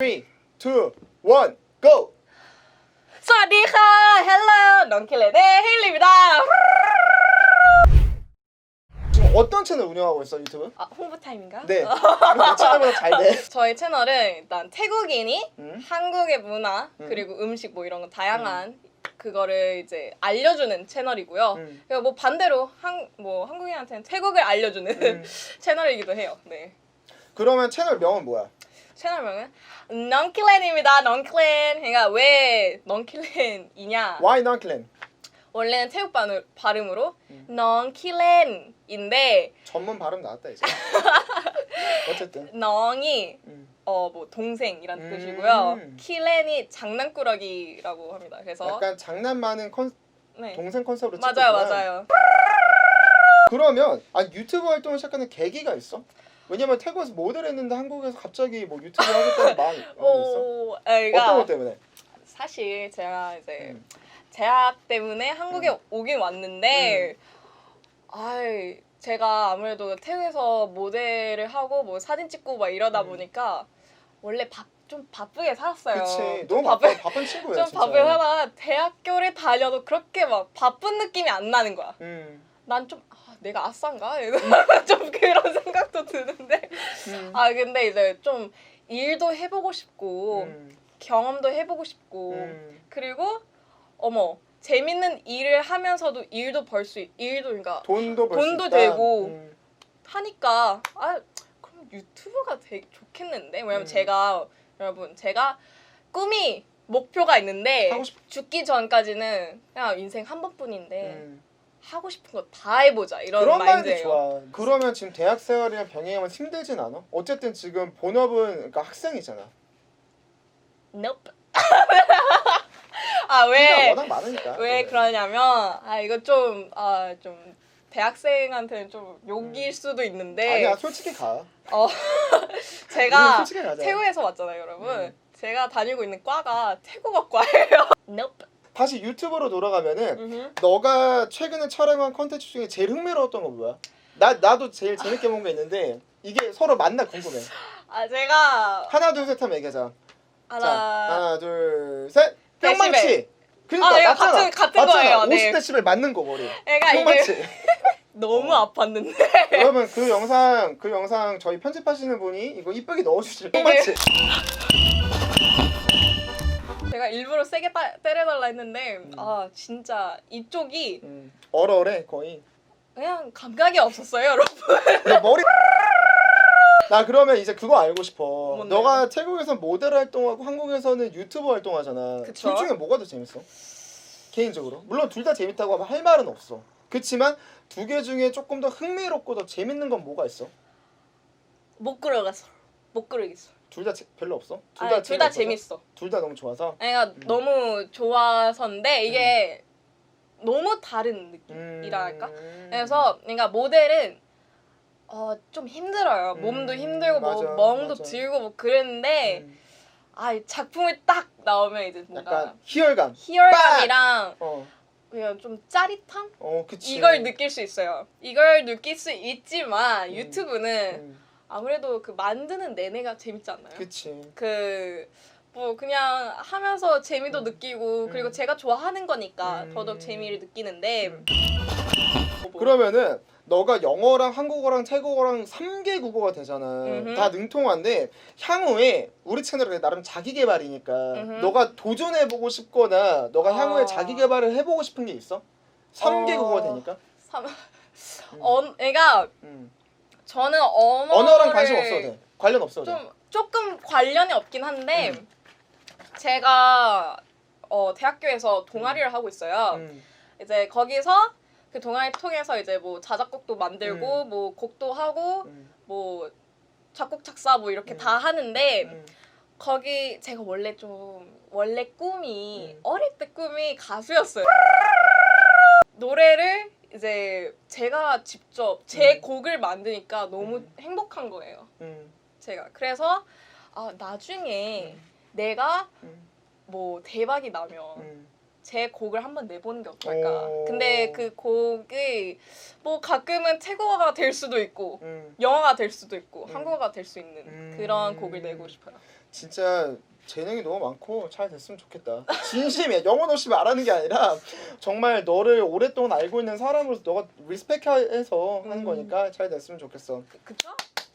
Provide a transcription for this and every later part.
3, 2, 1, go! สวัสดีค่ะ Hello น้องเคเลเด้เฮลิมิดา 지금 어떤 채널 운영하고 있어 유튜브? 아, 홍보 타임인가? 네. 내 채널보다 잘 돼. 저희 채널은 일단 태국인이 음. 한국의 문화 음. 그리고 음식 뭐 이런 거 다양한 그거를 이제 알려주는 채널이고요. 음. 그리고 뭐 반대로 한 뭐 한국인한테는 태국을 알려주는 음. 채널이기도 해요. 네. 그러면 채널 명은 뭐야? 채널명은 넌클랜입니다. 넌클랜. 그러니까 왜 넌클랜이냐? Why clan? 원래는 태국 발- 발음으로 음. 넌킬렌인데 전문 발음 나왔다 이제. 어쨌든. 넌이 음. 어뭐 동생이란 음. 뜻이고요. 킬렌이 장난꾸러기라고 합니다. 그래서 약간 장난 많은 컨 네. 동생 컨셉으로 맞아요, 찍었구나. 맞아요. 그러면 아 유튜브 활동을 시작하는 계기가 있어? 왜냐면 태국에서 모델 했는데 한국에서 갑자기 뭐 유튜브 하겠다는 마음이 있어? 오, 아, 어떤 그러니까 것 때문에? 사실 제가 이제 음. 재학 때문에 한국에 음. 오긴 왔는데, 아이 제가 아무래도 태국에서 모델을 하고 뭐 사진 찍고 막 이러다 음. 보니까 원래 바, 좀 바쁘게 살았어요. 그치. 좀 너무 바빠, 바쁜 친구야 좀. 바쁘게 하다가 대학교를 다녀도 그렇게 막 바쁜 느낌이 안 나는 거야. 음. 난좀 아, 내가 아싼가? 좀 그런 생각도. 음. 아 근데 이제 좀 일도 해보고 싶고 음. 경험도 해보고 싶고 음. 그리고 어머 재밌는 일을 하면서도 일도 벌 수 일도 그러니까 돈도 벌수 돈도 있다. 되고. 음. 하니까 아 그럼 유튜브가 되게 좋겠는데 왜냐면 음. 제가 여러분 제가 꿈이 목표가 있는데 하고 싶- 죽기 전까지는 그냥 인생 한 번뿐인데 음. 하고 싶은 거 다 해보자 이런 그런 마인드 마인드예요. 좋아. 그러면 지금 대학 생활이랑 병행하면 힘들진 않아? 어쨌든 지금 본업은 그러니까 학생이잖아. Nope. 아 왜? 워낙 많으니까. 왜 그러냐면 아 이거 좀아 좀 대학생한테는 좀 욕일 수도 있는데 아니야 솔직히 가. 어 제가. 태국에서 왔잖아요 여러분 음. 제가 다니고 있는 과가 태국어과예요 nope. 다시 유튜브로 돌아가면은 음흠. 너가 최근에 촬영한 컨텐츠 중에 제일 흥미로웠던 거 뭐야? 나 나도 제일 재밌게 본 게 있는데 이게 서로 맞나 궁금해. 아 제가 하나 둘 셋 하면 얘기하자. 하나, 자 하나 둘 셋. 데시벨. 뿅망치. 그러니까 아, 이거 맞잖아. 같은- 같은 맞잖아. 거예요, 네. 50데시벨 맞는 거 머리. 이게 뿅망치. 너무 어. 아팠는데 여러분 그 영상 그 영상 저희 편집하시는 분이 이거 이쁘게 넣어주실 이게- 뿅망치. 제가 일부러 세게 따, 때려달라 했는데 음. 아 진짜 이쪽이 음, 얼얼해 거의. 그냥 감각이 없었어요 여러분 내 머리. 나 그러면 이제 그거 알고 싶어. 뭔데요? 너가 태국에서 모델 활동하고 한국에서는 유튜버 활동하잖아. 그쵸. 둘 중에 뭐가 더 재밌어? 개인적으로. 물론 둘 다 재밌다고 하면 할 말은 없어. 그렇지만 두 개 중에 조금 더 흥미롭고 더 재밌는 건 뭐가 있어? 못 끌어갔어 못 끌어겠어 둘 다 별로 없어? 둘다 재밌어 둘 다 너무 좋아서. 아니, 그러니까 너무 좋아서인데 이게 너무 다른 느낌이랄까 음. 그래서 그러니까 모델은 어 좀 힘들어요 몸도 음, 힘들고 맞아, 뭐 멍도 맞아. 들고 뭐 그랬는데 음, 아 작품을 딱 나오면 이제 뭔가 약간 희열감. 희열감이랑 어, 그냥 좀 짜릿함 어. 이걸 느낄 수 있어요. 이걸 느낄 수 있지만 음. 유튜브는 음, 아무래도 그 만드는 내내가 재밌지 않나요? 그치. 그 뭐 그냥 하면서 재미도 음. 느끼고 그리고 음. 제가 좋아하는 거니까 음. 더더욱 재미를 느끼는데 음. 뭐, 그러면은 너가 영어랑 한국어랑 태국어랑 3개 국어가 되잖아. 음흠. 다 능통한데 향후에 우리 채널이 나름 자기 개발이니까 음흠. 너가 도전해 보고 싶거나 너가 향후에 어. 자기 개발을 해 보고 싶은 게 있어? 3개 어. 국어가 되니까. 삼- 어, 그러니까 음. 저는 언어를 언어랑 관심 없어도 돼. 관련 없어도 돼. 좀 조금 관련이 없긴 한데 음. 제가 어, 대학교에서 동아리를 하고 있어요. 음. 이제 거기서 그 동아리 통해서 이제 뭐 자작곡도 만들고 뭐 곡도 하고 음. 뭐 작곡 작사 뭐 이렇게 음. 다 하는데 음. 거기 제가 원래 좀 원래 꿈이 음. 어릴 때 꿈이 가수였어요. 노래를 이제 제가 직접 제 음. 곡을 만드니까 너무 음. 행복한 거예요. 음. 제가 그래서 아 나중에 음. 내가 음. 뭐 대박이 나면 음. 제 곡을 한번 내보는 게 어떨까. 오. 근데 그 곡이 뭐 가끔은 태국어가 될 수도 있고 음. 영어가 될 수도 있고 음. 한국어가 될 수 있는 음. 그런 곡을 내고 싶어요. 진짜 재능이 너무 많고 잘 됐으면 좋겠다. 진심이야. 영혼 없이 말하는 게 아니라 정말 너를 오랫동안 알고 있는 사람으로서 너가 리스펙해서 하는 음. 거니까 잘 됐으면 좋겠어. 그쵸?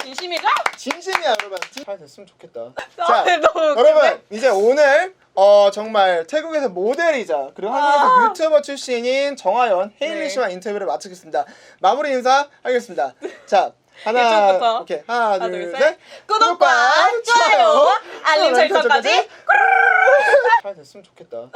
진심이죠? 진심이야 여러분. 잘 됐으면 좋겠다. 아, 자 너무 여러분 이제 오늘 어 정말 태국에서 모델이자 그리고 한국에서 아. 유튜버 출신인 정하연 헤일리 네. 씨와 인터뷰를 마치겠습니다. 마무리 인사 하겠습니다. 자 하나. 오케이 하나 하나, 둘 둘, 셋. 셋. 구독과 좋아요, 알림 설정까지 잘 됐으면 좋겠다.